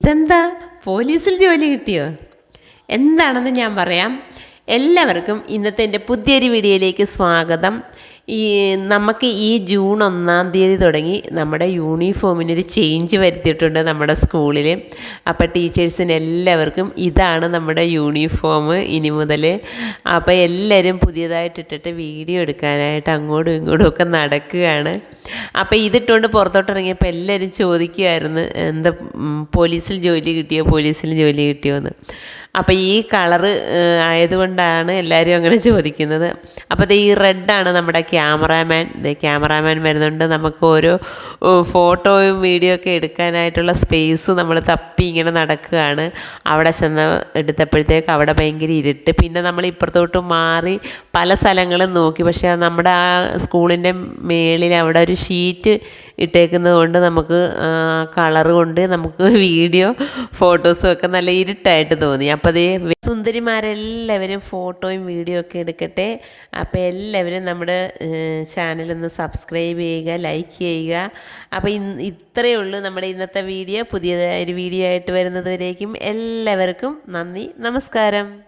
ഇതെന്താ? പോലീസിൽ ജോലി കിട്ടിയോ? എന്താണെന്ന് ഞാൻ പറയാം. എല്ലാവർക്കും ഇന്നത്തെ എന്റെ പുതിയൊരു വീഡിയോയിലേക്ക് സ്വാഗതം. ഈ നമുക്ക് ഈ ജൂൺ ഒന്നാം തീയതി തുടങ്ങി നമ്മുടെ യൂണിഫോമിനൊരു ചേഞ്ച് വരുത്തിയിട്ടുണ്ട് നമ്മുടെ സ്കൂളിൽ അപ്പോൾ ടീച്ചേഴ്സിന് എല്ലാവർക്കും ഇതാണ് നമ്മുടെ യൂണിഫോം ഇനി മുതൽ. അപ്പോൾ എല്ലാവരും പുതിയതായിട്ടിട്ടിട്ട് വീഡിയോ എടുക്കാനായിട്ട് അങ്ങോട്ടും ഇങ്ങോട്ടും ഒക്കെ നടക്കുകയാണ്. അപ്പോൾ ഇതിട്ടുകൊണ്ട് പുറത്തോട്ട് ഇറങ്ങിയപ്പോൾ എല്ലാവരും ചോദിക്കുമായിരുന്നു എന്താ പോലീസിൽ ജോലി കിട്ടിയോ പോലീസിൽ ജോലി കിട്ടിയോ എന്ന് അപ്പോൾ ഈ കളറ് ആയതുകൊണ്ടാണ് എല്ലാവരും അങ്ങനെ ചോദിക്കുന്നത്. അപ്പോൾ ഈ റെഡാണ് നമ്മുടെ ക്യാമറാമാൻ. ക്യാമറാമാൻ വരുന്നുണ്ട്. നമുക്ക് ഓരോ ഫോട്ടോയും വീഡിയോ ഒക്കെ എടുക്കാനായിട്ടുള്ള സ്പേസ് നമ്മൾ തപ്പി ഇങ്ങനെ നടക്കുകയാണ്. അവിടെ ചെന്ന് എടുത്തപ്പോഴത്തേക്ക് അവിടെ ഭയങ്കര ഇരുട്ട്. പിന്നെ നമ്മൾ ഇപ്പുറത്തോട്ട് മാറി പല സ്ഥലങ്ങളും നോക്കി. പക്ഷേ നമ്മുടെ ആ സ്കൂളിന്റെ മേളിൽ അവിടെ ഒരു ഷീറ്റ് ഇട്ടേക്കുന്നത് കൊണ്ട് നമുക്ക് കളർ കൊണ്ട് നമുക്ക് വീഡിയോ ഫോട്ടോസും ഒക്കെ നല്ല ഇരുട്ടായിട്ട് തോന്നി. അപ്പോൾ അതേ സുന്ദരിമാരെല്ലാവരും ഫോട്ടോയും വീഡിയോ ഒക്കെ എടുക്കട്ടെ. അപ്പോൾ എല്ലാവരും നമ്മുടെ ചാനലൊന്ന് സബ്സ്ക്രൈബ് ചെയ്യുക ലൈക്ക് ചെയ്യുക. അപ്പോൾ ഇന്ന് ഇത്രയേ ഉള്ളൂ നമ്മുടെ ഇന്നത്തെ വീഡിയോ. പുതിയതായൊരു വീഡിയോ ആയിട്ട് വരുന്നതുവരേക്കും എല്ലാവർക്കും നന്ദി. നമസ്കാരം.